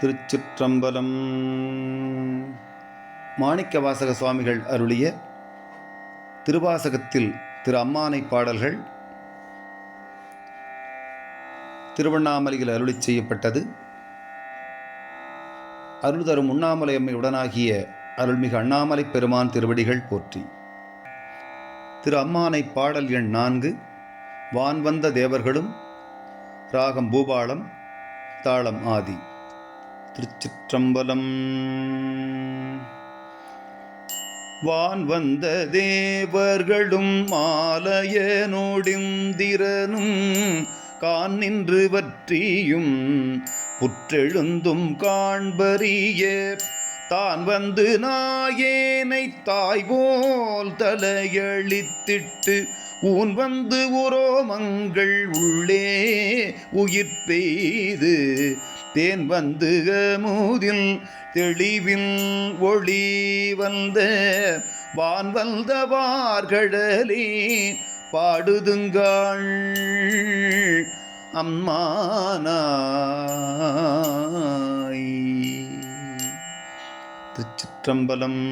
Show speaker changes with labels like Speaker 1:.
Speaker 1: திருச்சிற்றம்பலம். மாணிக்க வாசக சுவாமிகள் அருளிய திருவாசகத்தில் திரு அம்மானை பாடல்கள் திருவண்ணாமலையில் அருளிச் செய்யப்பட்டது. அருள் தரும் உண்ணாமலை அம்மை உடனாகிய அருள்மிகு அண்ணாமலை பெருமான் திருவடிகள் போற்றி. திரு அம்மானை பாடல் எண் நான்கு வான் வந்த தேவர்களும் ராகம் பூபாளம் தாளம் ஆதி. திருச்சிற்றம்பலம். வான் வந்த தேவர்களும் மாலையனோடிந்திரனும் கான் நின்று வற்றியும் புற்றெழுந்தும் காண்பறிய. தான் வந்து நாயேனை தாய்போல் தலையளித்திட்டு ஊன் வந்து உரோமங்கள் உள்ளே உயிர் பெய்து தேன் வந்து மூதில் தெளிவில் ஒளி வந்த வான் வந்தவார்களே பாடுதுங்காள் அம்மானாய். திருச்சிற்றம்பலம்.